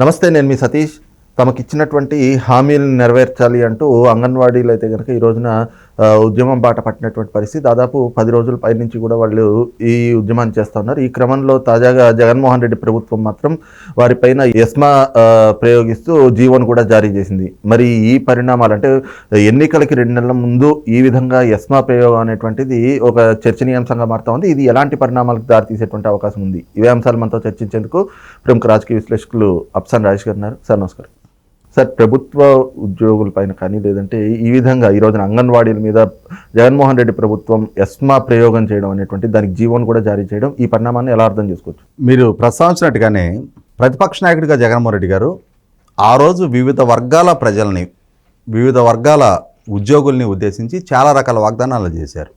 నమస్తే నేను మీ సతీష్. తమకిచ్చినటువంటి హామీలను నెరవేర్చాలి అంటూ అంగన్వాడీలు అయితే కనుక ఈ రోజున ఉద్యమం బాట పట్టినటువంటి పరిస్థితి. దాదాపు పది రోజుల పై నుంచి కూడా వాళ్ళు ఈ ఉద్యమాన్ని చేస్తూ ఉన్నారు. ఈ క్రమంలో తాజాగా జగన్మోహన్ రెడ్డి ప్రభుత్వం మాత్రం వారిపైన ఎస్మా ప్రయోగిస్తూ జీవోను కూడా జారీ చేసింది. మరి ఈ పరిణామాలు అంటే ఎన్నికలకి రెండు నెలల ముందు ఈ విధంగా ఎస్మా ప్రయోగం అనేటువంటిది ఒక చర్చనీయాంశంగా మారుతూ ఉంది. ఇది ఎలాంటి పరిణామాలకు దారితీసేటువంటి అవకాశం ఉంది? ఇవే అంశాలు మనతో చర్చించేందుకు ప్రముఖ రాజకీయ విశ్లేషకులు అప్సాన్ రాజేష్ గారు ఉన్నారు. సార్ నమస్కారం. సార్ ప్రభుత్వ ఉద్యోగులపైన కానీ లేదంటే ఈ విధంగా ఈ రోజున అంగన్వాడీల మీద జగన్మోహన్ రెడ్డి ప్రభుత్వం ఎస్మా ప్రయోగం చేయడం అనేటువంటి దానికి జీవోను కూడా జారీ చేయడం ఈ పరిణామాన్ని ఎలా అర్థం చేసుకోవచ్చు? మీరు ప్రస్తావించినట్టుగానే ప్రతిపక్ష నాయకుడిగా జగన్మోహన్ రెడ్డి గారు ఆ రోజు వివిధ వర్గాల ప్రజల్ని వివిధ వర్గాల ఉద్యోగుల్ని ఉద్దేశించి చాలా రకాల వాగ్దానాలు చేశారు.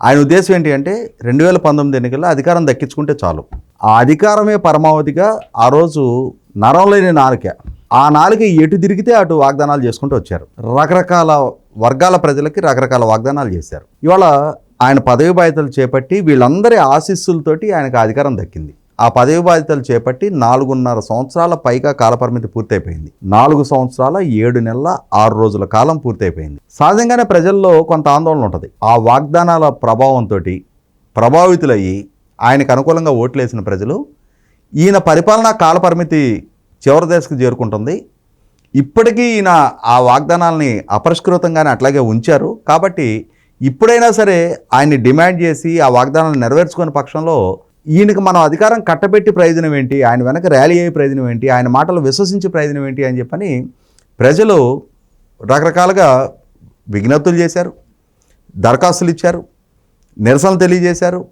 ఆయన ఉద్దేశం ఏంటి అంటే రెండు వేల పంతొమ్మిది ఎన్నికల్లో అధికారం దక్కించుకుంటే చాలు. ఆ అధికారమే పరమావధిగా ఆ రోజు నరం లేని నాలుక ఆ నాలుగు ఎటు తిరిగితే అటు వాగ్దానాలు చేసుకుంటూ వచ్చారు. రకరకాల వర్గాల ప్రజలకి రకరకాల వాగ్దానాలు చేశారు. ఇవాళ ఆయన పదవి బాధ్యతలు చేపట్టి వీళ్ళందరి ఆశీస్సులతోటి ఆయనకు అధికారం దక్కింది. ఆ పదవి బాధ్యతలు చేపట్టి నాలుగున్నర సంవత్సరాల పైగా కాలపరిమితి పూర్తయిపోయింది. నాలుగు సంవత్సరాల ఏడు నెలల ఆరు రోజుల కాలం పూర్తయిపోయింది. సహజంగానే ప్రజల్లో కొంత ఆందోళన ఉంటుంది. ఆ వాగ్దానాల ప్రభావంతో ప్రభావితులయ్యి ఆయనకు అనుకూలంగా ఓట్లేసిన ప్రజలు ఈయన పరిపాలనా కాలపరిమితి చివరి దశకు చేరుకుంటుంది. ఇప్పటికీ ఈయన ఆ వాగ్దానాల్ని అపరిష్కృతంగానే అట్లాగే ఉంచారు. కాబట్టి ఇప్పుడైనా సరే ఆయన్ని డిమాండ్ చేసి ఆ వాగ్దానాలు నెరవేర్చుకునే పక్షంలో ఈయనకి మనం అధికారం కట్టబెట్టి ప్రయోజనం ఏంటి? ఆయన వెనక ర్యాలీ అయ్యే ప్రయోజనం ఏంటి? ఆయన మాటలు విశ్వసించే ప్రయోజనం ఏంటి అని చెప్పని ప్రజలు రకరకాలుగా విజ్ఞప్తులు చేశారు. దరఖాస్తులు ఇచ్చారు. నిరసనలు తెలియజేశారు.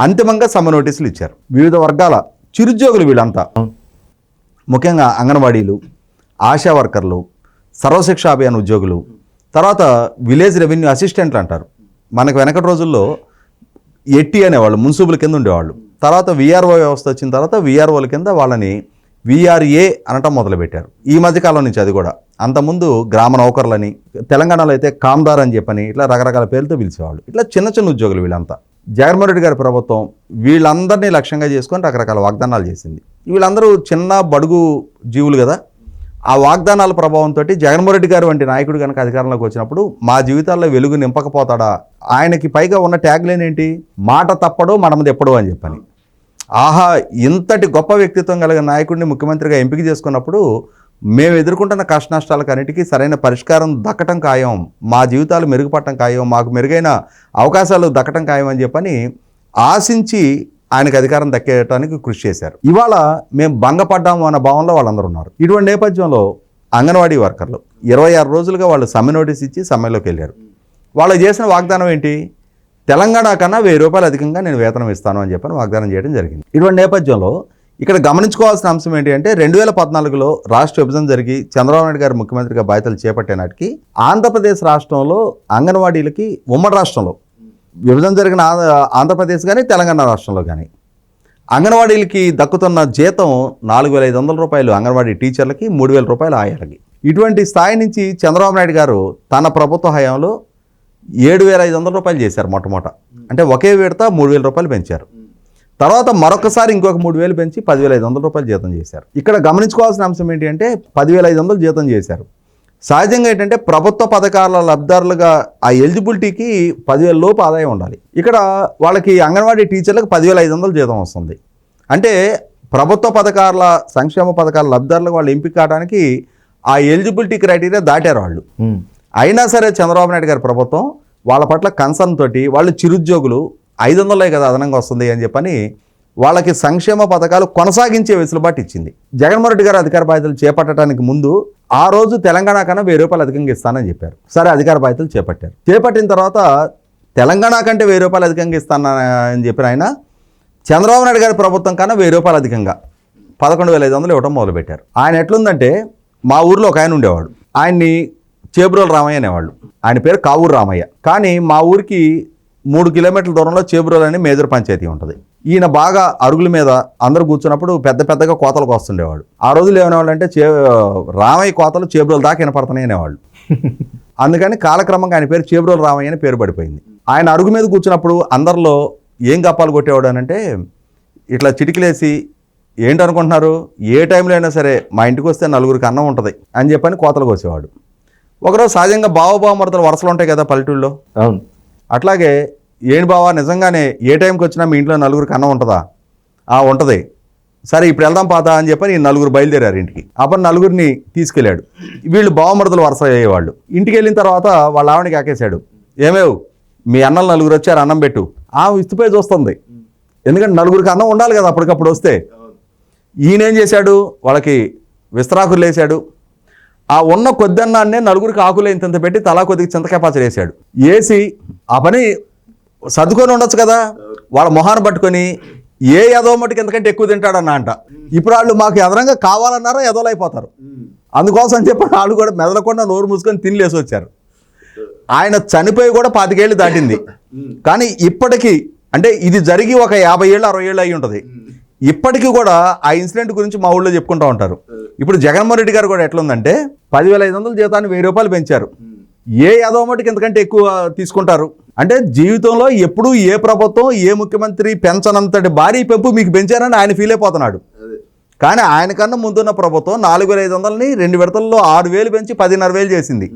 అంతిమంగా సమ్మె నోటీసులు ఇచ్చారు. వివిధ వర్గాల చిరుద్యోగులు వీళ్ళంతా. ముఖ్యంగా అంగన్వాడీలు ఆశా వర్కర్లు సర్వశిక్ష అభియాన్ ఉద్యోగులు తర్వాత విలేజ్ రెవెన్యూ అసిస్టెంట్లు అంటారు. మనకు వెనకటి రోజుల్లో ఎట్టి అనేవాళ్ళు మున్సిపల్ కింద ఉండేవాళ్ళు. తర్వాత విఆర్ఓ వ్యవస్థ వచ్చిన తర్వాత విఆర్ఓల కింద వాళ్ళని విఆర్ఏ అనటం మొదలుపెట్టారు. ఈ మధ్యకాలం నుంచి అది కూడా. అంతకుముందు గ్రామ నౌకర్లని తెలంగాణలో అయితే కామ్దార్ అని చెప్పని ఇట్లా రకరకాల పేర్లతో పిలిచేవాళ్ళు. ఇట్లా చిన్న చిన్న ఉద్యోగులు వీళ్ళంతా. జగన్మోహన్ రెడ్డి గారి ప్రభుత్వం వీళ్ళందరినీ లక్ష్యంగా చేసుకొని రకరకాల వాగ్దానాలు చేసింది. వీళ్ళందరూ చిన్న బడుగు జీవులు కదా. ఆ వాగ్దానాల ప్రభావంతో జగన్మోహన్ రెడ్డి గారు వంటి నాయకుడు కనుక అధికారంలోకి వచ్చినప్పుడు మా జీవితాల్లో వెలుగు నింపకపోతాడా? ఆయనకి పైగా ఉన్న ట్యాగ్లైన్ ఏంటి? మాట తప్పడు మనమది ఎప్పుడు అని చెప్పని. ఆహా ఇంతటి గొప్ప వ్యక్తిత్వం కలిగిన నాయకుడిని ముఖ్యమంత్రిగా ఎంపిక చేసుకున్నప్పుడు మేము ఎదుర్కొంటున్న కష్ట నష్టాలకన్నిటికీ సరైన పరిష్కారం దక్కటం ఖాయం మా జీవితాలు మెరుగుపడటం ఖాయం మాకు మెరుగైన అవకాశాలు దక్కటం ఖాయం అని చెప్పని ఆశించి ఆయనకు అధికారం దక్కేయటానికి కృషి చేశారు. ఇవాళ మేము భంగపడ్డాము అన్న భావంలో వాళ్ళందరూ ఉన్నారు. ఇటువంటి నేపథ్యంలో అంగన్వాడీ వర్కర్లు ఇరవై ఆరు రోజులుగా వాళ్ళు సమ్మె నోటీస్ ఇచ్చి సమ్మెలోకి వెళ్ళారు. వాళ్ళు చేసిన వాగ్దానం ఏంటి? తెలంగాణ కన్నా వెయ్యి రూపాయలు అధికంగా నేను వేతనం ఇస్తాను అని చెప్పని వాగ్దానం చేయడం జరిగింది. ఇటువంటి నేపథ్యంలో ఇక్కడ గమనించుకోవాల్సిన అంశం ఏంటి అంటే రెండు వేల పద్నాలుగులో రాష్ట్ర విభజన జరిగి చంద్రబాబు నాయుడు గారు ముఖ్యమంత్రిగా బాధ్యతలు చేపట్టే నాటికి ఆంధ్రప్రదేశ్ రాష్ట్రంలో అంగన్వాడీలకి ఉమ్మడి రాష్ట్రంలో విభజన జరిగిన ఆంధ్రప్రదేశ్ కానీ తెలంగాణ రాష్ట్రంలో కానీ అంగన్వాడీలకి దక్కుతున్న జీతం నాలుగు వేల ఐదు వందల రూపాయలు అంగన్వాడీ టీచర్లకి మూడు వేల రూపాయలు ఆయాలకి. ఇటువంటి స్థాయి నుంచి చంద్రబాబు నాయుడు గారు తన ప్రభుత్వ హయాంలో ఏడు వేల ఐదు వందల రూపాయలు చేశారు మొట్టమొదట. అంటే ఒకే విడత మూడు వేల రూపాయలు పెంచారు. తర్వాత మరొకసారి ఇంకొక మూడు వేలు పెంచి పదివేల ఐదు వందల రూపాయలు జీతం చేశారు. ఇక్కడ గమనించుకోవాల్సిన అంశం ఏంటి అంటే పదివేల ఐదు వందలు జీతం చేశారు. సహజంగా ఏంటంటే ప్రభుత్వ పథకాల లబ్ధిదారులుగా ఆ ఎలిజిబిలిటీకి పదివేల లోపు ఆదాయం ఉండాలి. ఇక్కడ వాళ్ళకి అంగన్వాడీ టీచర్లకు పదివేల ఐదు వందలు జీతం వస్తుంది. అంటే ప్రభుత్వ పథకాల సంక్షేమ పథకాల లబ్ధిదారులకు వాళ్ళు ఎంపిక కావడానికి ఆ ఎలిజిబిలిటీ క్రైటీరియా దాటారు వాళ్ళు. అయినా సరే చంద్రబాబు నాయుడు గారి ప్రభుత్వం వాళ్ళ పట్ల కన్సర్న్ తోటి వాళ్ళు చిరుద్యోగులు ఐదు వందలే కదా అదనంగా వస్తుంది అని చెప్పని వాళ్ళకి సంక్షేమ పథకాలు కొనసాగించే వెసులుబాటు ఇచ్చింది. జగన్మోహన్ రెడ్డి గారు అధికార బాధ్యతలు చేపట్టడానికి ముందు ఆ రోజు తెలంగాణ కన్నా వెయ్యి రూపాయలు అధికంగా ఇస్తానని చెప్పారు. సరే అధికార బాధ్యతలు చేపట్టారు. చేపట్టిన తర్వాత తెలంగాణ కంటే వెయ్యి రూపాయలు అధికంగా ఇస్తానని చెప్పిన ఆయన చంద్రబాబు నాయుడు గారి ప్రభుత్వం కన్నా వెయ్యి రూపాయలు అధికంగా పదకొండు వేల ఐదు వందలు ఇవ్వడం మొదలుపెట్టారు. ఆయన ఎట్లుందంటే మా ఊర్లో ఒక ఆయన ఉండేవాడు. ఆయన్ని చేబ్రోలు రామయ్య అనేవాళ్ళు. ఆయన పేరు కావూరు రామయ్య. కానీ మా ఊరికి మూడు కిలోమీటర్ల దూరంలో చేబ్రోలు అని మేజర్ పంచాయతీ ఉంటుంది. ఈయన బాగా అరుగుల మీద అందరూ కూర్చున్నప్పుడు పెద్ద పెద్దగా కోతలకు వస్తుండేవాడు ఆ రోజులు ఏమనేవాళ్ళు అంటే చే రామయ్య కోతలు చేబ్రోలు దాకా వినపడుతున్నాయి అనేవాళ్ళు అందుకని కాలక్రమంగా ఆయన పేరు చేబ్రోలు రామయ్య అని పేరు పడిపోయింది. ఆయన అరుగు మీద కూర్చున్నప్పుడు అందరిలో ఏం గప్పాలు కొట్టేవాడు అని అంటే ఇట్లా చిటికలేసి ఏంటనుకుంటున్నారు ఏ టైంలో అయినా సరే మా ఇంటికి వస్తే నలుగురికి అన్నం ఉంటుంది అని చెప్పని కోతలు కోసేవాడు. ఒకరోజు సహజంగా బావబావమరతలు వరుసలు ఉంటాయి కదా పల్లెటూళ్ళలో అవును. అట్లాగే ఏంటి బావా నిజంగానే ఏ టైంకి వచ్చినా మీ ఇంట్లో నలుగురికి అన్నం ఉంటుందా? ఆ ఉంటుంది. సరే ఇప్పుడు వెళ్దాం పాత అని చెప్పని ఈ నలుగురు బయలుదేరారు ఇంటికి. అప్పుడు నలుగురిని తీసుకెళ్ళాడు. వీళ్ళు బావమరదలు వరుస అయ్యేవాళ్ళు. ఇంటికి వెళ్ళిన తర్వాత వాళ్ళ ఆవిడకి ఆకేశాడు. ఏమేవ్ మీ అన్నలు నలుగురు వచ్చారు అన్నం పెట్టు. ఆ ఇస్తుపోయి చూస్తుంది. ఎందుకంటే నలుగురికి అన్నం ఉండాలి కదా అప్పటికప్పుడు వస్తే. ఈయన ఏం చేశాడు? వాళ్ళకి విస్తరాకులు వేసాడు ఆ ఉన్న కొద్దన్నాన్నే నలుగురికి ఆకులు ఇంతంత పెట్టి తలా కొద్దిగా చింతకాయ పచ్చడి వేసాడు. వేసి ఆ పని సర్దుకొని ఉండొచ్చు కదా? వాళ్ళ మొహాన్ని పట్టుకొని ఏ ఎదో మటుకు ఎంతకంటే ఎక్కువ తింటాడన్న అంట. ఇప్పుడు వాళ్ళు మాకు ఎదరంగా కావాలన్నారో ఎదోలు అయిపోతారు. అందుకోసం చెప్పి వాళ్ళు కూడా మెదలకుండా నోరు మూసుకొని తినిలేసి వచ్చారు. ఆయన చనిపోయి కూడా పాతికేళ్ళు దాటింది. కానీ ఇప్పటికీ అంటే ఇది జరిగి ఒక యాభై ఏళ్ళు అరవై ఏళ్ళు అయి ఉంటుంది. ఇప్పటికీ కూడా ఆ ఇన్సిడెంట్ గురించి మా ఊళ్ళో చెప్పుకుంటూ ఉంటారు. ఇప్పుడు జగన్మోహన్ రెడ్డి గారు కూడా ఎట్లుందంటే పదివేల ఐదు వందల జీతాన్ని వెయ్యి రూపాయలు పెంచారు. ఏ యాదవ మటుకు ఎంతకంటే ఎక్కువ తీసుకుంటారు? అంటే జీవితంలో ఎప్పుడు ఏ ప్రభుత్వం ఏ ముఖ్యమంత్రి పెంచనంతటి భారీ పెంపు మీకు పెంచారని ఆయన ఫీల్ అయిపోతున్నాడు కానీ ఆయన కన్నా ముందున్న ప్రభుత్వం నాలుగు వేల ఐదు వందలని రెండు విడతల్లో ఆరు వేలు పెంచి పదిన్నర వేలు చేసింది.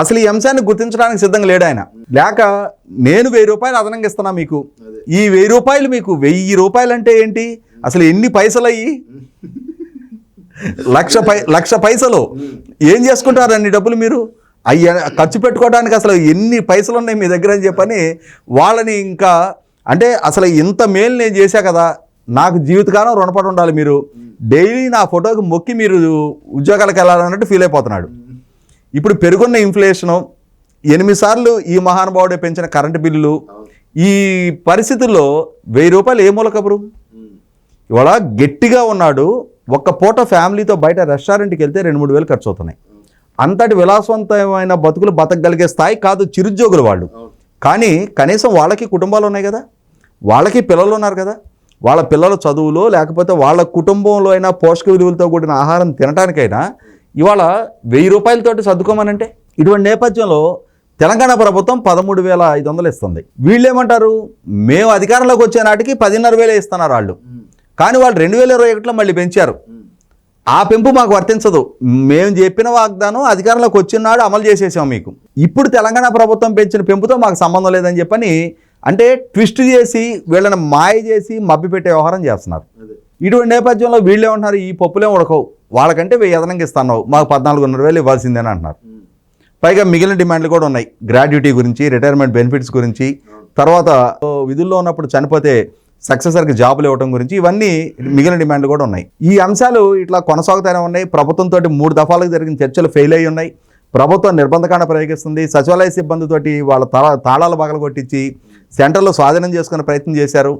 అసలు ఈ అంశాన్ని గుర్తించడానికి సిద్ధంగా లేడు ఆయన. లేక నేను వెయ్యి రూపాయలు అదనంగా ఇస్తున్నా మీకు. ఈ వెయ్యి రూపాయలు మీకు వెయ్యి రూపాయలు అంటే ఏంటి? అసలు ఎన్ని పైసలు అయ్యి లక్ష పై లక్ష పైసలు. ఏం చేసుకుంటారు అన్ని డబ్బులు మీరు? అయ్య ఖర్చు పెట్టుకోవడానికి అసలు ఎన్ని పైసలు ఉన్నాయి మీ దగ్గర అని చెప్పని వాళ్ళని ఇంకా అంటే అసలు ఇంత మేలు నేను చేశా కదా నాకు జీవితకాలం రుణపడి ఉండాలి మీరు. డైలీ నా ఫోటోకి మొక్కి మీరు ఉద్యోగాలకు వెళ్ళాలన్నట్టు ఫీల్ అయిపోతున్నాడు. ఇప్పుడు పెరుగున్న ఇన్ఫ్లేషను ఎనిమిది సార్లు ఈ మహానుభావుడే పెంచిన కరెంటు బిల్లులు ఈ పరిస్థితుల్లో వెయ్యి రూపాయలు ఏ మూల కబురు ఇవాళ గట్టిగా ఉన్నాడు ఒక్క పూట ఫ్యామిలీతో బయట రెస్టారెంట్కి వెళ్తే రెండు మూడు వేలు ఖర్చు అవుతున్నాయి అంతటి విలాసవంతమైన బతుకులు బతకగలిగే స్థాయి కాదు చిరుద్యోగులు వాళ్ళు. కానీ కనీసం వాళ్ళకి కుటుంబాలు ఉన్నాయి కదా? వాళ్ళకి పిల్లలు ఉన్నారు కదా? వాళ్ళ పిల్లల చదువులో లేకపోతే వాళ్ళ కుటుంబంలో అయినా పోషక విలువలతో కూడిన ఆహారం తినడానికైనా ఇవాళ వెయ్యి రూపాయలతోటి సర్దుకోమనంటే? ఇటువంటి నేపథ్యంలో తెలంగాణ ప్రభుత్వం పదమూడు వేల ఐదు వందలు ఇస్తుంది. వీళ్ళు ఏమంటారు మేము అధికారంలోకి వచ్చే నాటికి పదిన్నర వేలే ఇస్తున్నారు వాళ్ళు. కానీ వాళ్ళు రెండు వేల ఇరవై ఒకటిలో మళ్ళీ పెంచారు. ఆ పెంపు మాకు వర్తించదు. మేము చెప్పిన వాగ్దానం అధికారంలోకి వచ్చినాడు అమలు చేసేసాం మీకు. ఇప్పుడు తెలంగాణ ప్రభుత్వం పెంచిన పెంపుతో మాకు సంబంధం లేదని చెప్పని అంటే ట్విస్ట్ చేసి వీళ్ళని మాయ చేసి మభ్యపెట్టే వ్యవహారం చేస్తున్నారు. ఇటువంటి నేపథ్యంలో వీళ్ళు ఏమంటున్నారు ఈ పప్పులే ఉడకవు. వాళ్ళకంటే వెయ్యి అదనంగా ఇస్తున్నావు. మాకు పద్నాలుగున్నర వేలు ఇవ్వాల్సిందేని అంటున్నారు. పైగా మిగిలిన డిమాండ్లు కూడా ఉన్నాయి. గ్రాడ్యుటీ గురించి రిటైర్మెంట్ బెనిఫిట్స్ గురించి తర్వాత విధుల్లో ఉన్నప్పుడు చనిపోతే సక్సెసర్కి జాబులు ఇవ్వడం గురించి ఇవన్నీ మిగిలిన డిమాండ్లు కూడా ఉన్నాయి. ఈ అంశాలు ఇట్లా కొనసాగుతూనే ఉన్నాయి. ప్రభుత్వంతో మూడు దఫాలకు జరిగిన చర్చలు ఫెయిల్ అయి ఉన్నాయి. ప్రభుత్వం నిర్బంధకాండ ప్రయోగిస్తుంది. సచివాలయ సిబ్బందితోటి వాళ్ళ తాళ తాళాలు పగల కొట్టించి సెంటర్లో స్వాధీనం చేసుకునే ప్రయత్నం చేశారు.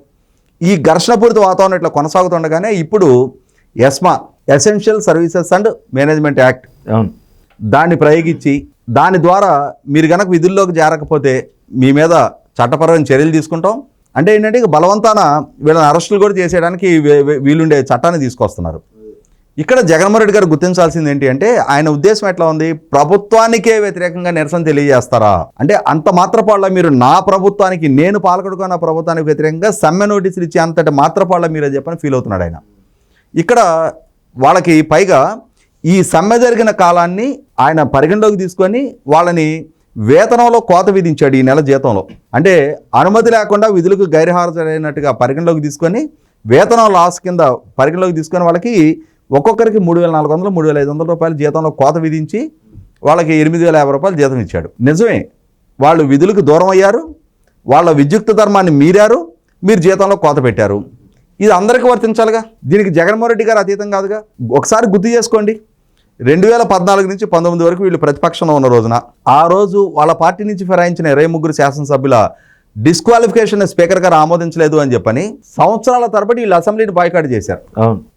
ఈ ఘర్షణపూరిత వాతావరణం ఇట్లా కొనసాగుతుండగానే ఇప్పుడు ESMA essential services and management act దాన్ని ప్రయోగించి దాని ద్వారా మీరు గనక విధుల్లోకి చేరకపోతే మీ మీద చట్టపరమైన చర్యలు తీసుకుంటాం. అంటే ఏంటంటే బలవంతాన వీళ్ళని అరెస్టులు కూడా చేసేయడానికి వీలుండే చట్టాన్ని తీసుకొస్తున్నారు. ఇక్కడ జగన్మోహన్ రెడ్డి గారు గుర్తించాల్సింది ఏంటి అంటే ఆయన ఉద్దేశం ఎట్లా ఉంది? ప్రభుత్వానికే వ్యతిరేకంగా నిరసన తెలియజేస్తారా? అంటే అంత మాత్రపాళ్ళ మీరు నా ప్రభుత్వానికి నేను పాల్గొడుకున్న ప్రభుత్వానికి వ్యతిరేకంగా సమ్మె నోటీసులు ఇచ్చే అంతటి మాత్రపాళ్ళ మీరే చెప్పని ఫీల్ అవుతున్నాడు ఆయన. ఇక్కడ వాళ్ళకి పైగా ఈ సమ్మె జరిగిన కాలాన్ని ఆయన పరిగణలోకి తీసుకొని వాళ్ళని వేతనంలో కోత విధించాడు ఈ నెల జీతంలో. అంటే అనుమతి లేకుండా విధులకు గైర్హాజరైనట్టుగా పరిగణలోకి తీసుకొని వేతనం లాస్ కింద పరిగణలోకి తీసుకొని వాళ్ళకి ఒక్కొక్కరికి మూడు వేల నాలుగు వందలు మూడు వేల ఐదు వందల రూపాయలు జీతంలో కోత విధించి వాళ్ళకి ఎనిమిది వేల యాభై రూపాయలు జీతం ఇచ్చాడు. నిజమే. వాళ్ళు విధులకు దూరం అయ్యారు. వాళ్ళ విద్యుక్త ధర్మాన్ని మీరారు. మీరు జీతంలో కోత పెట్టారు. ఇది అందరికీ వర్తించాలిగా? దీనికి జగన్మోహన్ రెడ్డి గారు అతీతం కాదుగా? ఒకసారి గుర్తు చేసుకోండి. రెండు వేల పద్నాలుగు నుంచి పంతొమ్మిది వరకు వీళ్ళు ప్రతిపక్షంలో ఉన్న రోజున. ఆ రోజు వాళ్ళ పార్టీ నుంచి ఫిరాయించిన ఇరవై ముగ్గురు శాసనసభ్యుల డిస్క్వాలిఫికేషన్ స్పీకర్ గారు ఆమోదించలేదు అని చెప్పని సంవత్సరాల తరబడి వీళ్ళు అసెంబ్లీని బాయ్కాట్ చేశారు.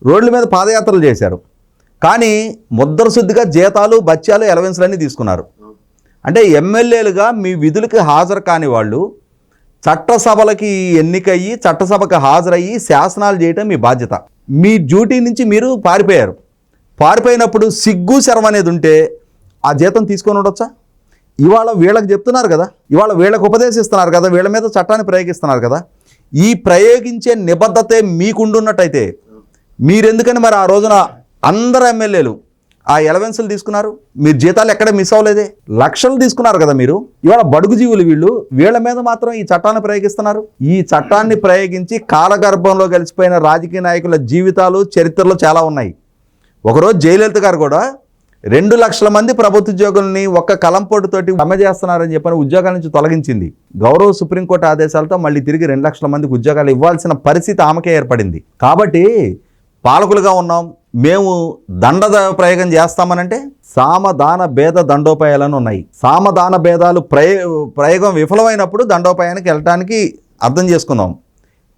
రోడ్ల మీద పాదయాత్రలు చేశారు. కానీ ముద్దర శుద్ధిగా జీతాలు బత్యాలు ఎలవెన్స్లన్నీ తీసుకున్నారు. అంటే ఎమ్మెల్యేలుగా మీ విధులకి హాజరు కాని వాళ్ళు చట్టసభలకి ఎన్నికయ్యి చట్టసభకు హాజరయ్యి శాసనాలు చేయటం మీ బాధ్యత. మీ డ్యూటీ నుంచి మీరు పారిపోయారు. పారిపోయినప్పుడు సిగ్గు శరం అనేది ఉంటే ఆ జీతం తీసుకొని ఉండొచ్చా? ఇవాళ వీళ్ళకి చెప్తున్నారు కదా ఇవాళ వీళ్ళకి ఉపదేశిస్తున్నారు కదా వీళ్ళ మీద చట్టాన్ని ప్రయోగిస్తున్నారు కదా ఈ ప్రయోగించే నిబద్ధతే మీకుండున్నట్టయితే మీరెందుకని మరి ఆ రోజున అందరు ఎమ్మెల్యేలు ఆ ఎలవెన్సులు తీసుకున్నారు? మీరు జీతాలు ఎక్కడ మిస్ అవ్వలేదే? లక్షలు తీసుకున్నారు కదా మీరు. ఇవాళ బడుగు జీవులు వీళ్ళు వీళ్ళ మీద మాత్రం ఈ చట్టాన్ని ప్రయోగిస్తున్నారు. ఈ చట్టాన్ని ప్రయోగించి కాలగర్భంలో కలిసిపోయిన రాజకీయ నాయకుల జీవితాలు చరిత్రలు చాలా ఉన్నాయి. ఒకరోజు జయలలిత గారు కూడా రెండు లక్షల మంది ప్రభుత్వ ఉద్యోగుల్ని ఒక్క కలంపోటుతోటి సమ్మె చేస్తున్నారని చెప్పని ఉద్యోగాల నుంచి తొలగించింది. గౌరవ సుప్రీంకోర్టు ఆదేశాలతో మళ్ళీ తిరిగి రెండు లక్షల మందికి ఉద్యోగాలు ఇవ్వాల్సిన పరిస్థితి ఆమెకే ఏర్పడింది. కాబట్టి పాలకులుగా ఉన్నాం. మేము దండ ప్రయోగం చేస్తామనంటే సామదాన భేద దండోపాయాలను ఉన్నాయి. సామదాన భేదాలు ప్రయ ప్రయోగం విఫలమైనప్పుడు దండోపాయానికి వెళ్ళటానికి అర్థం చేసుకున్నాం.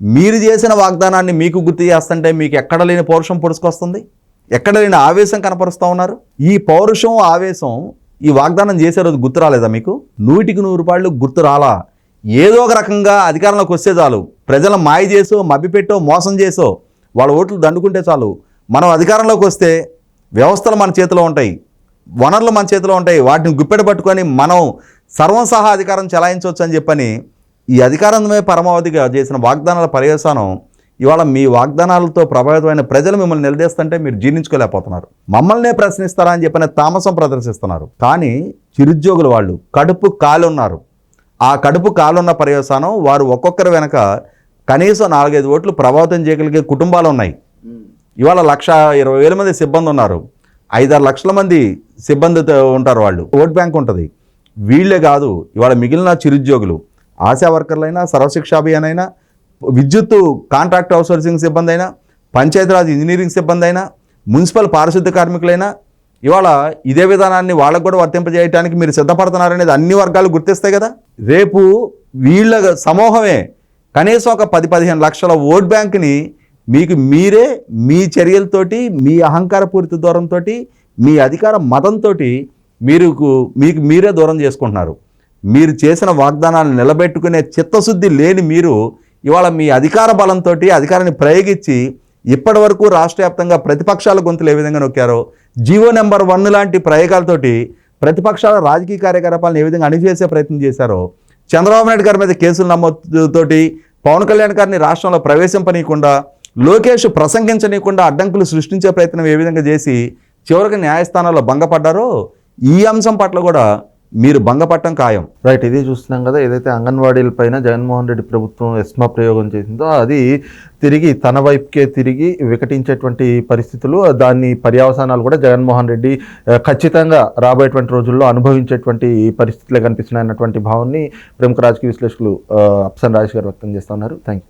మీరు చేసిన వాగ్దానాన్ని మీకు గుర్తు చేస్తుంటే మీకు ఎక్కడ లేని పౌరుషం పొడుచుకొస్తుంది? ఎక్కడ లేని ఆవేశం కనపరుస్తూ ఉన్నారు? ఈ పౌరుషం ఆవేశం ఈ వాగ్దానం చేసే రోజు గుర్తు రాలేదా మీకు? నూటికి నూరు రూపాయలు గుర్తు రాలా. ఏదో ఒక రకంగా అధికారంలోకి వస్తే చాలు. ప్రజల మాయ చేసో మభ్యపెట్టో మోసం చేసో వాళ్ళ ఓట్లు దండుకుంటే చాలు. మనం అధికారంలోకి వస్తే వ్యవస్థలు మన చేతిలో ఉంటాయి. వనరులు మన చేతిలో ఉంటాయి. వాటిని గుప్పెట పట్టుకొని మనం సర్వం సహా అధికారం చెలాయించవచ్చు అని చెప్పని ఈ అధికారమే పరమావధిగా చేసిన వాగ్దానాల పర్యవసానం ఇవాళ మీ వాగ్దానాలతో ప్రభావితమైన ప్రజలు మిమ్మల్ని నిలదీస్తుంటే మీరు జీర్ణించుకోలేకపోతున్నారు. మమ్మల్నే ప్రశ్నిస్తారా అని చెప్పిన తామసం ప్రదర్శిస్తున్నారు. కానీ చిరుద్యోగులు వాళ్ళు కడుపు కాలున్నారు. ఆ కడుపు కాలున్న పర్యవసానం వారు ఒక్కొక్కరి వెనక కనీసం నాలుగైదు ఓట్లు ప్రభావితం చేయగలిగే కుటుంబాలు ఉన్నాయి. ఇవాళ లక్ష ఇరవై వేల మంది సిబ్బంది ఉన్నారు. ఐదారు లక్షల మంది సిబ్బందితో ఉంటారు వాళ్ళు. ఓట్ బ్యాంక్ ఉంటుంది. వీళ్ళే కాదు ఇవాళ మిగిలిన చిరుద్యోగులు ఆశా వర్కర్లైనా సర్వశిక్ష అభియాన్ అయినా విద్యుత్తు కాంట్రాక్ట్ అవుట్సోర్సింగ్ సిబ్బంది అయినా పంచాయతీరాజ్ ఇంజనీరింగ్ సిబ్బంది అయినా మున్సిపల్ పారిశుద్ధ కార్మికులైనా ఇవాళ ఇదే విధానాన్ని వాళ్ళకు కూడా వర్తింపజేయడానికి మీరు సిద్ధపడుతున్నారనేది అన్ని వర్గాలు గుర్తిస్తాయి కదా? రేపు వీళ్ళ సమూహమే కనీసం ఒక పది పదిహేను లక్షల ఓట్ బ్యాంక్ని మీకు మీరే మీ చర్యలతోటి మీ అహంకారపూరిత దూరంతో మీ అధికార మతంతో మీరు మీకు మీరే దూరం చేసుకుంటున్నారు. మీరు చేసిన వాగ్దానాలు నిలబెట్టుకునే చిత్తశుద్ధి లేని మీరు ఇవాళ మీ అధికార బలంతో అధికారాన్ని ప్రయోగించి ఇప్పటి వరకు రాష్ట్ర వ్యాప్తంగా ప్రతిపక్షాల గొంతులు ఏ విధంగా నొక్కారో జీవో నెంబర్ వన్ లాంటి ప్రయోగాలతోటి ప్రతిపక్షాల రాజకీయ కార్యకలాపాలను ఏ విధంగా అణిచేసే ప్రయత్నం చేశారో చంద్రబాబు నాయుడు గారి మీద కేసులు నమోదుతోటి పవన్ కళ్యాణ్ గారిని రాష్ట్రంలో ప్రవేశింపనీయకుండా లోకేష్ ప్రసంగించనీయకుండా అడ్డంకులు సృష్టించే ప్రయత్నం ఏ విధంగా చేసి చివరికి న్యాయస్థానాల్లో భంగపడ్డారో ఈ అంశం పట్ల కూడా మీరు భంగపట్టం ఖాయం. రైట్ ఇది చూస్తున్నాం కదా ఏదైతే అంగన్వాడీల పైన జగన్మోహన్ రెడ్డి ప్రభుత్వం ఎస్మా ప్రయోగం చేసిందో అది తిరిగి తన వైపుకే తిరిగి వికటించేటువంటి పరిస్థితులు దాన్ని పర్యవసానాలు కూడా జగన్మోహన్ రెడ్డి ఖచ్చితంగా రాబోయేటువంటి రోజుల్లో అనుభవించేటువంటి పరిస్థితులే కనిపిస్తున్నాయి అన్నటువంటి భావాన్ని ప్రముఖ రాజకీయ విశ్లేషకులు అప్సన్ రాజేష్ గారు వ్యక్తం చేస్తున్నారు థ్యాంక్ యూ